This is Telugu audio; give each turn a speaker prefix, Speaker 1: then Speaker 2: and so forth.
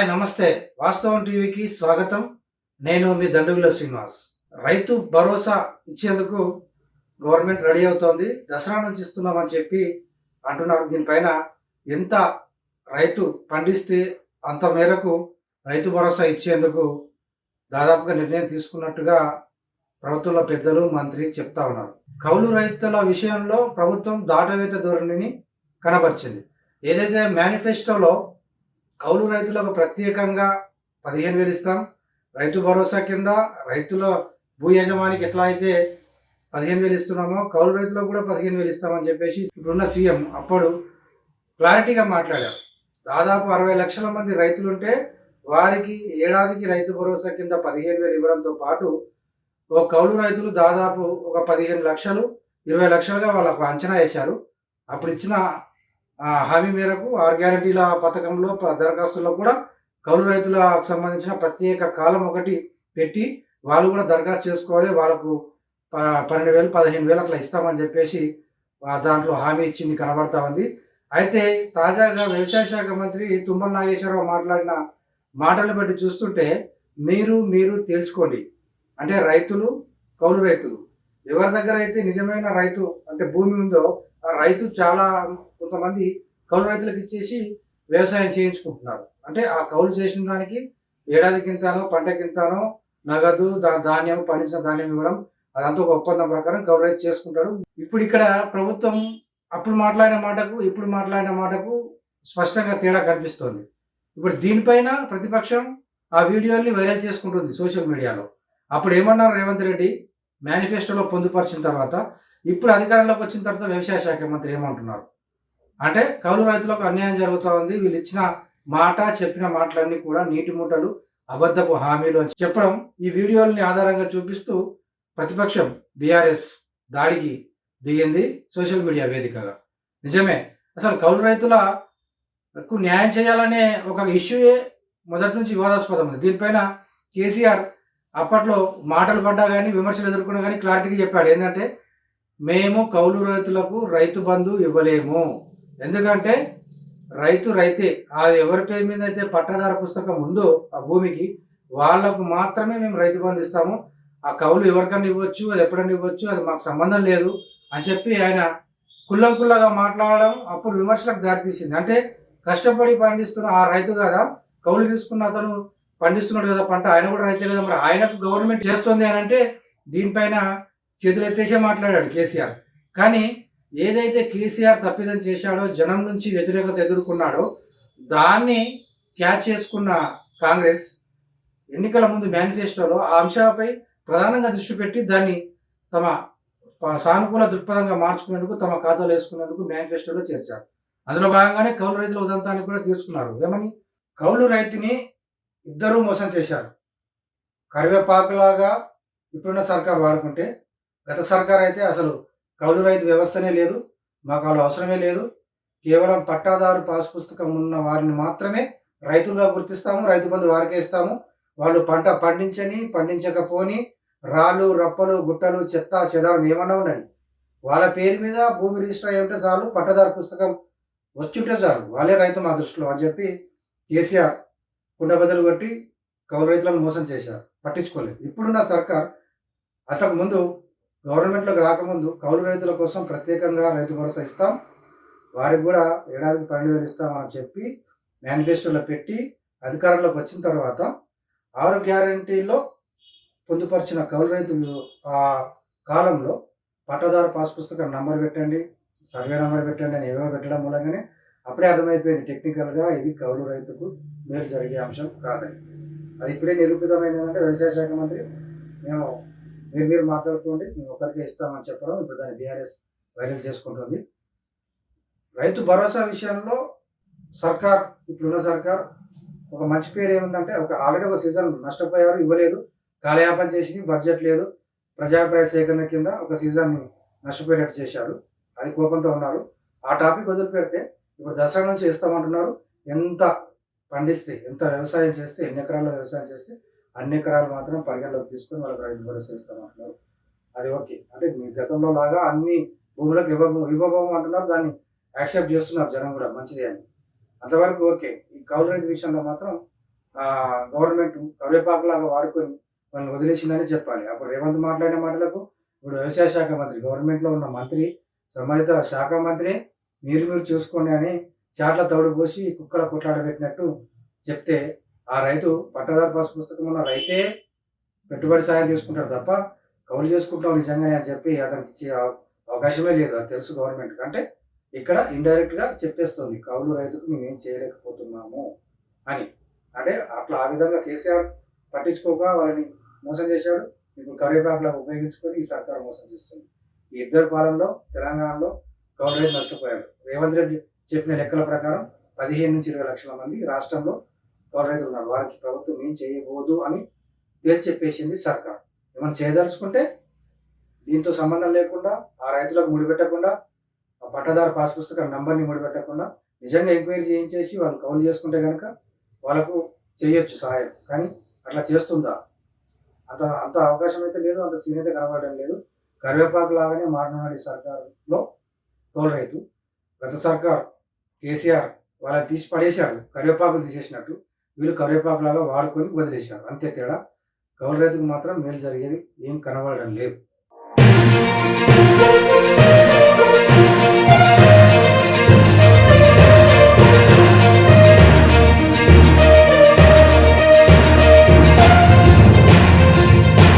Speaker 1: హాయ్ నమస్తే. వాస్తవం టీవీకి స్వాగతం. నేను మీ దండుగుల శ్రీనివాస్. రైతు భరోసా ఇచ్చేందుకు గవర్నమెంట్ రెడీ అవుతోంది. దసరా నుంచి ఇస్తున్నామని చెప్పి అంటున్నారు. దీనిపైన ఎంత రైతు పండిస్తే అంత మేరకు రైతు భరోసా ఇచ్చేందుకు దాదాపుగా నిర్ణయం తీసుకున్నట్టుగా ప్రభుత్వంలో పెద్దలు మంత్రి చెప్తా ఉన్నారు. కౌలు రైతుల విషయంలో ప్రభుత్వం దాటవేత ధోరణిని కనబరిచింది. ఏదైతే మేనిఫెస్టోలో కౌలు రైతులకు ప్రత్యేకంగా పదిహేను వేలు ఇస్తాం. రైతు భరోసా కింద రైతుల భూ యజమానికి ఎట్లా అయితే పదిహేను వేలు ఇస్తున్నామో కౌలు రైతులకు కూడా పదిహేను వేలు ఇస్తామని చెప్పేసి ఇప్పుడున్న సీఎం అప్పుడు క్లారిటీగా మాట్లాడారు. దాదాపు అరవై లక్షల మంది రైతులుంటే వారికి ఏడాదికి రైతు భరోసా కింద పదిహేను వేలు ఇవ్వడంతో పాటు ఒక కౌలు రైతులు దాదాపు ఒక పదిహేను లక్షలు ఇరవై లక్షలుగా వాళ్ళకు అంచనా వేశారు. అప్పుడు ఇచ్చిన హామీ మేరకు ఆరు గ్యారంటీల పథకంలో దరఖాస్తుల్లో కూడా కౌలు రైతులకు సంబంధించిన ప్రత్యేక కాలం ఒకటి పెట్టి వాళ్ళు కూడా దరఖాస్తు చేసుకోవాలి. వాళ్ళకు ప- పన్నెండు వేలు పదిహేను వేలు అట్లా ఇస్తామని చెప్పేసి దాంట్లో హామీ ఇచ్చింది కనబడతా ఉంది. అయితే తాజాగా వ్యవసాయ శాఖ మంత్రి తుమ్మల నాగేశ్వరరావు మాట్లాడిన మాటలు బట్టి చూస్తుంటే మీరు మీరు తేల్చుకోండి. అంటే రైతులు కౌలు రైతులు ఎవరి దగ్గర అయితే నిజమైన రైతు అంటే భూమి ఉందో ఆ రైతు చాలా కొంతమంది కౌలు రైతులకు ఇచ్చేసి వ్యవసాయం చేయించుకుంటున్నారు. అంటే ఆ కౌలు చేసిన దానికి ఏడాది కింతానో పంట కింతానో నగదు దా ధాన్యం పండించిన ధాన్యం ఇవ్వడం అదంతా ఒక ఒప్పందం ప్రకారం కౌలు రైతు చేసుకుంటాడు. ఇప్పుడు ఇక్కడ ప్రభుత్వం అప్పుడు మాట్లాడిన మాటకు ఇప్పుడు మాట్లాడిన మాటకు స్పష్టంగా తేడా కనిపిస్తోంది. ఇప్పుడు దీనిపైన ప్రతిపక్షం ఆ వీడియోల్ని వైరల్ చేసుకుంటుంది సోషల్ మీడియాలో. అప్పుడు ఏమన్నారు రేవంత్ రెడ్డి? మేనిఫెస్టోలో పొందుపరిచిన తర్వాత ఇప్పుడు అధికారంలోకి వచ్చిన తర్వాత వ్యవసాయ శాఖ మంత్రి ఏమంటున్నారు? అంటే కౌలు రైతులకు అన్యాయం జరుగుతూ ఉంది. వీళ్ళు ఇచ్చిన మాట చెప్పిన మాటలన్నీ కూడా నీటి మూటలు అబద్ధపు హామీలు అని చెప్పడం ఈ వీడియోలని ఆధారంగా చూపిస్తూ ప్రతిపక్షం బీఆర్ఎస్ దాడికి దిగింది సోషల్ మీడియా వేదికగా. నిజమే. అసలు కౌలు రైతులకు న్యాయం చేయాలనే ఒక ఇష్యూయే మొదటి నుంచి వివాదాస్పదం ఉంది. దీనిపైన కేసీఆర్ అప్పట్లో మాటలు పడ్డా కానీ విమర్శలు ఎదుర్కొన్నా కానీ క్లారిటీగా చెప్పాడు. ఏంటంటే మేము కౌలు రైతులకు రైతు బంధు ఇవ్వలేము. ఎందుకంటే రైతు రైతే అది ఎవరి పేరు మీద అయితే పట్టదార పుస్తకం ఉందో ఆ భూమికి వాళ్ళకు మాత్రమే మేము రైతు బంధు ఇస్తాము. ఆ కౌలు ఎవరికన్నా ఇవ్వచ్చు అది ఎప్పుడన్నా ఇవ్వచ్చు అది మాకు సంబంధం లేదు అని చెప్పి ఆయన కుల్లం కుల్లగా మాట్లాడడం అప్పుడు విమర్శలకు దారితీసింది. అంటే కష్టపడి పండిస్తున్న ఆ రైతు కదా కౌలు తీసుకున్న అతను పండిస్తున్నాడు కదా పంట ఆయన కూడా రైతే కదా మరి. ఆయనకు గవర్నమెంట్ చేస్తుంది అని అంటే దీనిపైన చేతులు ఎత్తేసే మాట్లాడాడు కేసీఆర్. కానీ ఏదైతే కేసీఆర్ తప్పిదం చేశాడో జనం నుంచి వ్యతిరేకత ఎదుర్కొన్నాడో దాన్ని క్యాచ్ చేసుకున్న కాంగ్రెస్ ఎన్నికల ముందు మేనిఫెస్టోలో ఆ అంశాలపై ప్రధానంగా దృష్టి పెట్టి దాన్ని తమ సానుకూల దృక్పథంగా మార్చుకునేందుకు తమ ఖాతాలో వేసుకునేందుకు మేనిఫెస్టోలో చేర్చారు. అందులో భాగంగానే కౌలు రైతుల ఉదంతాన్ని కూడా తీసుకున్నారు ఏమని? కౌలు రైతుని ఇద్దరూ మోసం చేశారు. కరివేపాకులాగా ఇప్పుడున్న సర్కార్ వాడుకుంటే గత సర్కార్ అయితే అసలు కౌలు రైతు వ్యవస్థనే లేదు మాకు వాళ్ళు అవసరమే లేదు. కేవలం పట్టాదారు పాస్ పుస్తకం ఉన్న వారిని మాత్రమే రైతులుగా గుర్తిస్తాము రైతు బంధు వారికే ఇస్తాము. వాళ్ళు పంట పండించని పండించకపోని రాళ్ళు రప్పలు గుట్టలు చెత్త చెదారం ఏమన్నా ఉండని వాళ్ళ పేరు మీద భూమి రిజిస్టర్ అయ్యి ఉంటే చాలు పట్టదారు పుస్తకం వచ్చుంటే చాలు వాళ్ళే రైతు మా దృష్టిలో అని చెప్పి కేసీఆర్ కుండబద్దలు కొట్టి కౌలు రైతులను మోసం చేశారు. పట్టించుకోలేదు. ఇప్పుడున్న సర్కార్ అంతకు ముందు గవర్నమెంట్లోకి రాకముందు కౌలు రైతుల కోసం ప్రత్యేకంగా రైతు భరోసా ఇస్తాం. వారికి కూడా ఏడాదికి పన్నెండు వేలు ఇస్తామని చెప్పి మేనిఫెస్టోలో పెట్టి అధికారంలోకి వచ్చిన తర్వాత ఆరు గ్యారంటీలో పొందుపరిచిన కౌలు రైతులు ఆ కాలంలో పట్టదారు పాస్ పుస్తకం నంబర్ పెట్టండి సర్వే నంబర్ పెట్టండి అని ఏమో పెట్టడం మూలంగానే అప్పుడే అర్థమైపోయింది టెక్నికల్గా ఇది కౌలు రైతుకు మేలు జరిగే అంశం కాదని. అది ఇప్పుడే నిరూపితమైంది అంటే వ్యవసాయ శాఖ మంత్రి మేము మీరు మీరు మాట్లాడుకోండి మేము ఒకరికే ఇస్తామని చెప్పడం ఇప్పుడు దాన్ని బీఆర్ఎస్ వైరల్ చేసుకుంటుంది. రైతు భరోసా విషయంలో సర్కార్ ఇప్పుడున్న సర్కార్ ఒక మంచి పేరు ఏముందంటే ఒక ఆల్రెడీ ఒక సీజన్ నష్టపోయారు ఇవ్వలేదు కాలయాపన చేసి బడ్జెట్ లేదు ప్రజాభిప్రాయ సేకరణ కింద ఒక సీజన్ని నష్టపోయేటట్టు చేశారు. అది కోపంతో ఉన్నారు. ఆ టాపిక్ వదిలిపెడితే ఇప్పుడు దసరా నుంచి ఇస్తామంటున్నారు ఎంత పండిస్తే ఎంత వ్యవసాయం చేస్తే ఎన్ని ఎకరాల్లో వ్యవసాయం చేస్తే అన్ని ఎకరాలు మాత్రం పరిగణలోకి తీసుకొని వాళ్ళకి రైతు భరోసా ఇస్తామంటున్నారు. అది ఓకే. అంటే మీ గతంలో లాగా అన్ని భూములకు ఇవ్వ ఇవ్వబోము అంటున్నారు. దాన్ని యాక్సెప్ట్ చేస్తున్నారు జనం కూడా మంచిది అని. అంతవరకు ఓకే. ఈ కౌలు రైతు విషయంలో మాత్రం గవర్నమెంట్ కరివేపాకులాగా వాడుకొని వాళ్ళని వదిలేసిందని చెప్పాలి. అప్పుడు రేవంత్ మాట్లాడిన మాటలకు ఇప్పుడు వ్యవసాయ శాఖ మంత్రి గవర్నమెంట్లో ఉన్న మంత్రి సంబంధిత శాఖ మంత్రి మీరు మీరు చూసుకోండి అని చాట్ల తౌడు పోసి కుక్కల కొట్లాడబెట్టినట్టు చెప్తే ఆ రైతు పట్టదారు పాస్ పుస్తకం ఉన్న రైతే పెట్టుబడి సాయం తీసుకుంటాడు తప్ప కౌలు చేసుకుంటాం నిజంగానే అని చెప్పి అతనికి ఇచ్చే అవకాశమే లేదు. అది తెలుసు గవర్నమెంట్ అంటే ఇక్కడ ఇండైరెక్ట్గా చెప్పేస్తుంది కౌలు రైతుకు మేము ఏం చేయలేకపోతున్నాము అని. అంటే అట్లా ఆ విధంగా కేసీఆర్ పట్టించుకోక వాళ్ళని మోసం చేశాడు. ఇప్పుడు కరివేపాకులా ఉపయోగించుకొని ఈ సర్కారు మోసం చేస్తుంది. ఈ ఇద్దరు పాలనలో తెలంగాణలో కౌలు నష్టపోయాడు నష్టపోయారు. రేవంత్ రెడ్డి చెప్పిన లెక్కల ప్రకారం పదిహేను నుంచి ఇరవై లక్షల మంది రాష్ట్రంలో కౌలు రైతులు ఉన్నారు. వారికి ప్రభుత్వం ఏం చేయబోదు అని తేల్చి చెప్పేసింది సర్కార్. ఏమైనా చేయదలుచుకుంటే దీంతో సంబంధం లేకుండా ఆ రైతులకు ముడిపెట్టకుండా ఆ పట్టదారు పాస్ పుస్తకం నంబర్ని ముడిపెట్టకుండా నిజంగా ఎంక్వైరీ చేయించేసి వాళ్ళు కౌలు చేసుకుంటే కనుక వాళ్ళకు చేయొచ్చు సహాయం. కానీ అట్లా చేస్తుందా? అంత అంత అవకాశం అయితే లేదు అంత సీన్ అయితే కనబడడం లేదు. కరివేపాకు లాగానే మారినాడు సర్కారులో. కౌలు రైతు గత సర్కార్ కేసీఆర్ వాళ్ళని తీసి పడేశారు కరివేపాకు తీసేసినట్టు. వీళ్ళు కరివేపాకు లాగా వాడుకొని వదిలేశారు. అంతే తేడా. కౌలు రైతుకు మాత్రం మేలు జరిగేది ఏం కనబడడం లేదు.